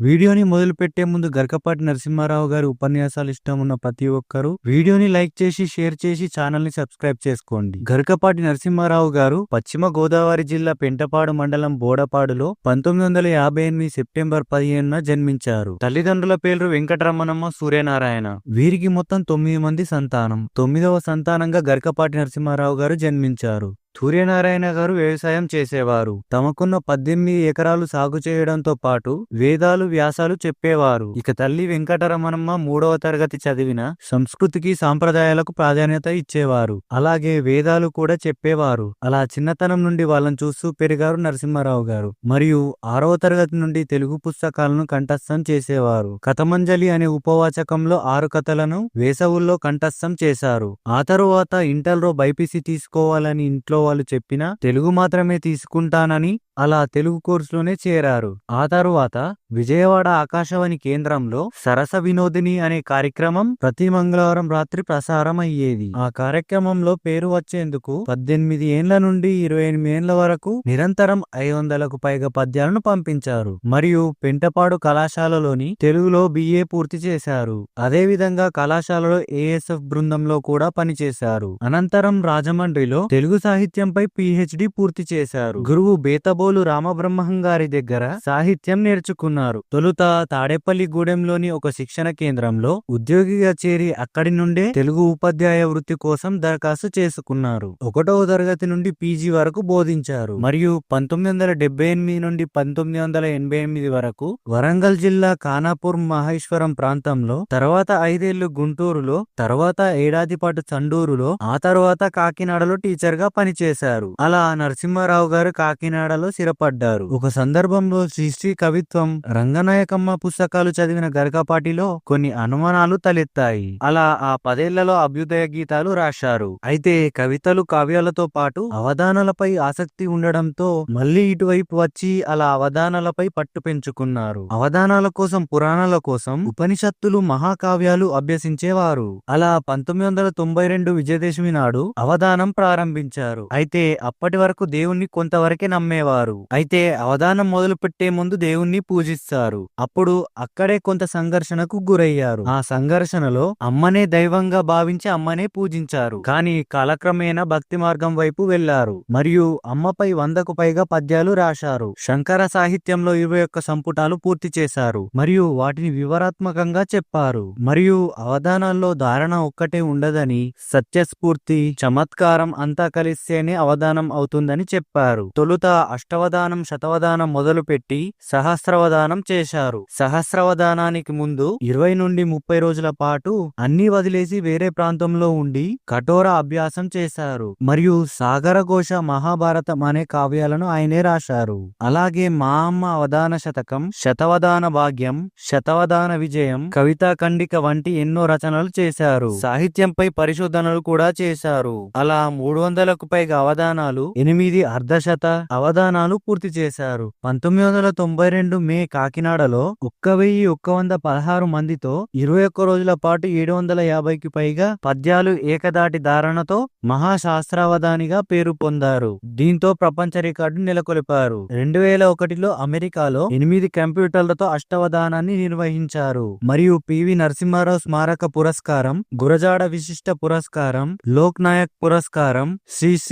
వీడియోని మొదలుపెట్టే ముందు గరకపాటి నరసింహారావు గారి ఉపన్యాసాలు ఇష్టం ఉన్న ప్రతి ఒక్కరూ వీడియోని లైక్ చేసి షేర్ చేసి ఛానల్ని సబ్స్క్రైబ్ చేసుకోండి. గరకపాటి నరసింహారావు గారు పశ్చిమ గోదావరి జిల్లా పెంటపాడు మండలం బోడపాడులో పంతొమ్మిది వందల యాభై ఎనిమిది సెప్టెంబర్ పదిహేనున జన్మించారు. తల్లిదండ్రుల పేర్లు వెంకటరమణమ్మ సూర్యనారాయణ. వీరికి మొత్తం తొమ్మిది మంది సంతానం. తొమ్మిదవ సంతానంగా గరకపాటి నరసింహారావు గారు జన్మించారు. సూర్యనారాయణ గారు వ్యవసాయం చేసేవారు. తమకున్న పద్దెనిమిది ఎకరాలు సాగు చేయడంతో పాటు వేదాలు వ్యాసాలు చెప్పేవారు. ఇక తల్లి వెంకటరమణమ్మ మూడవ తరగతి చదివిన సంస్కృతికి సాంప్రదాయాలకు ప్రాధాన్యత ఇచ్చేవారు. అలాగే వేదాలు కూడా చెప్పేవారు. అలా చిన్నతనం నుండి వాళ్ళని చూస్తూ పెరిగారు నరసింహారావు గారు. మరియు ఆరవ తరగతి నుండి తెలుగు పుస్తకాలను కంఠస్థం చేసేవారు. కథమంజలి అనే ఉపవాచకంలో ఆరు కథలను వేసవుల్లో కంఠస్థం చేశారు. ఆ తరువాత ఇంటర్లో బైపీసీ తీసుకోవాలని ఇంట్లో వాళ్ళు చెప్పినా తెలుగు మాత్రమే తీసుకుంటానని అలా తెలుగు కోర్సులోనే చేరారు. ఆ తరువాత విజయవాడ ఆకాశవాణి కేంద్రంలో సరస వినోదిని అనే కార్యక్రమం ప్రతి మంగళవారం రాత్రి ప్రసారం అయ్యేది ఆ కార్యక్రమంలో పేరు వచ్చేందుకు పద్దెనిమిది ఏండ్ల నుండి ఇరవై ఎనిమిది ఏండ్ల వరకు నిరంతరం ఐదు వందలకు పైగా పద్యాలను పంపించారు. మరియు పెంటపాడు కళాశాలలోని తెలుగులో బిఏ పూర్తి చేశారు. అదే విధంగా కళాశాలలో ఏఎస్ఎఫ్ బృందంలో కూడా పనిచేశారు. అనంతరం రాజమండ్రిలో తెలుగు సాహిత్యంపై పిహెచ్డి పూర్తి చేశారు. గురువు బేతబోలు రామబ్రహ్మం గారి దగ్గర సాహిత్యం నేర్చుకున్నారు. తొలుత తాడేపల్లి గూడెంలోని ఒక శిక్షణ కేంద్రంలో ఉద్యోగిగా చేరి అక్కడి నుండే తెలుగు ఉపాధ్యాయ వృత్తి కోసం దరఖాస్తు చేసుకున్నారు. ఒకటవ తరగతి నుండి పీజీ వరకు బోధించారు. మరియు పంతొమ్మిది వందల డెబ్బై ఎనిమిది నుండి పంతొమ్మిది వందల ఎనభై ఎనిమిది వరకు వరంగల్ జిల్లా ఖానాపూర్ మహేశ్వరం ప్రాంతంలో తర్వాత ఐదేళ్ళు గుంటూరులో తర్వాత ఏడాది పాటు చండూరులో ఆ తర్వాత కాకినాడలో టీచర్గా చేశారు. అలా నరసింహారావు గారు కాకినాడలో స్థిరపడ్డారు. ఒక సందర్భంలో శ్రీశ్రీ కవిత్వం రంగనాయకమ్మ పుస్తకాలు చదివిన గరకపాటిలో కొన్ని అనుమానాలు తలెత్తాయి. అలా ఆ పదేళ్ళలో అభ్యుదయ గీతాలు రాశారు. అయితే కవితలు కావ్యాలతో పాటు అవధానాలపై ఆసక్తి ఉండడంతో మళ్ళీ ఇటువైపు వచ్చి అలా అవధానాలపై పట్టు పెంచుకున్నారు. అవధానాల కోసం పురాణాల కోసం ఉపనిషత్తులు మహాకావ్యాలు అభ్యసించేవారు. అలా పంతొమ్మిది వందల తొంభై రెండు విజయదశమి నాడు అవధానం ప్రారంభించారు. అయితే అప్పటి వరకు దేవుణ్ణి కొంతవరకే నమ్మేవారు. అయితే అవధానం మొదలుపెట్టే ముందు దేవుణ్ణి పూజిస్తారు. అప్పుడు అక్కడే కొంత సంఘర్షణకు గురయ్యారు. ఆ సంఘర్షణలో అమ్మనే దైవంగా భావించి అమ్మనే పూజించారు. కానీ కాలక్రమేణా భక్తి మార్గం వైపు వెళ్ళారు. మరియు అమ్మపై వందకు పైగా పద్యాలు రాశారు. శంకర సాహిత్యంలో ఇరవై ఒక్క సంపుటాలు పూర్తి చేశారు. మరియు వాటిని వివరాత్మకంగా చెప్పారు. మరియు అవధానాల్లో ధారణ ఒక్కటే ఉండదని సత్యస్ఫూర్తి చమత్కారం అంతా చేస్తేనే అవధానం అవుతుందని చెప్పారు. తొలుత అష్టవధానం శతవధానం మొదలుపెట్టి సహస్రవధానం చేశారు. సహస్రవధానానికి ముందు ఇరవై నుండి ముప్పై రోజుల పాటు అన్ని వదిలేసి వేరే ప్రాంతంలో ఉండి కఠోర అభ్యాసం చేశారు. మరియు సాగరఘోష మహాభారతం అనే కావ్యాలను ఆయనే రాశారు. అలాగే మా అమ్మ అవధాన శతకం శతవధాన భాగ్యం శతవధాన విజయం కవితా ఖండిక వంటి ఎన్నో రచనలు చేశారు. సాహిత్యంపై పరిశోధనలు కూడా చేశారు. అలా మూడు వందలకు పైగా అవధానాలు ఎనిమిది అర్ధశత అవధానాలు పూర్తి చేశారు. పంతొమ్మిది వందల తొంభై రెండు మే కాకినాడలో ఒక్క వెయ్యి ఒక్క వంద పదహారు మందితో ఇరవై ఒక్క రోజుల పాటు ఏడు వందల యాభైకి పైగా పద్యాలు ఏకదాటి ధారణతో మహాశాస్త్రావధానిగా పేరు పొందారు. దీంతో ప్రపంచ రికార్డు నెలకొల్పారు. రెండు వేల ఒకటిలో అమెరికాలో ఎనిమిది కంప్యూటర్లతో అష్టవధానాన్ని నిర్వహించారు. మరియు పివి నరసింహారావు స్మారక పురస్కారం గురజాడ విశిష్ట పురస్కారం లోక్ నాయక్ పురస్కారం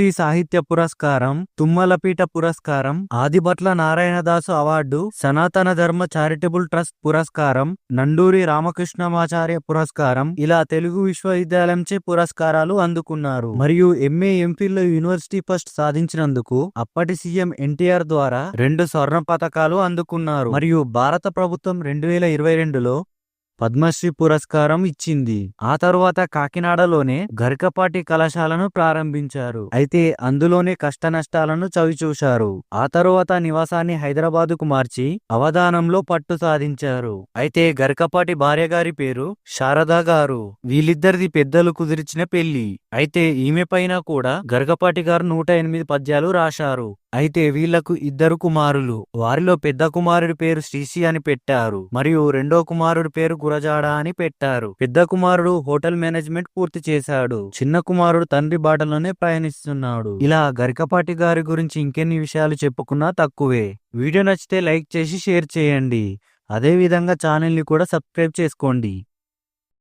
శ్రీ సాహిత్య పురస్కారం తుమ్మలపీఠ పురస్కారం ఆదిభట్ల నారాయణదాసు అవార్డు సనాతన ధర్మ చారిటబుల్ ట్రస్ట్ పురస్కారం నండూరి రామకృష్ణమాచార్య పురస్కారం ఇలా తెలుగు విశ్వవిద్యాలయంచే పురస్కారాలు అందుకున్నారు. మరియు ఎంఏ ఎంఫిల్ యూనివర్సిటీ ఫస్ట్ సాధించినందుకు అప్పటి సీఎం ఎన్టీఆర్ ద్వారా రెండు స్వర్ణ పథకాలు అందుకున్నారు. మరియు భారత ప్రభుత్వం రెండు వేల ఇరవై రెండులో పద్మశ్రీ పురస్కారం ఇచ్చింది. ఆ తరువాత కాకినాడలోనే గరికపాటి కళాశాలను ప్రారంభించారు. అయితే అందులోనే కష్ట నష్టాలను చవిచూశారు. ఆ తరువాత నివాసాన్ని హైదరాబాదుకు మార్చి అవధానంలో పట్టు సాధించారు. అయితే గరికపాటి భార్య గారి పేరు శారదా గారు. వీళ్ళిద్దరిది పెద్దలు కుదిర్చిన పెళ్ళి అయితే ఈమె పైన కూడా గరికపాటి గారు నూట ఎనిమిది పద్యాలు రాశారు. అయితే వీళ్ళకు ఇద్దరు కుమారులు. వారిలో పెద్ద కుమారుడి పేరు శ్రీశ్రీ అని పెట్టారు. మరియు రెండో కుమారుడి పేరు గురజాడ అని పెట్టారు. పెద్ద కుమారుడు హోటల్ మేనేజ్మెంట్ పూర్తి చేశాడు. చిన్న కుమారుడు తండ్రి బాటలోనే ప్రయాణిస్తున్నాడు. ఇలా గరికపాటి గారి గురించి ఇంకెన్ని విషయాలు చెప్పుకున్నా తక్కువే. వీడియో నచ్చితే లైక్ చేసి షేర్ చేయండి. అదే విధంగా ని కూడా సబ్స్క్రైబ్ చేసుకోండి.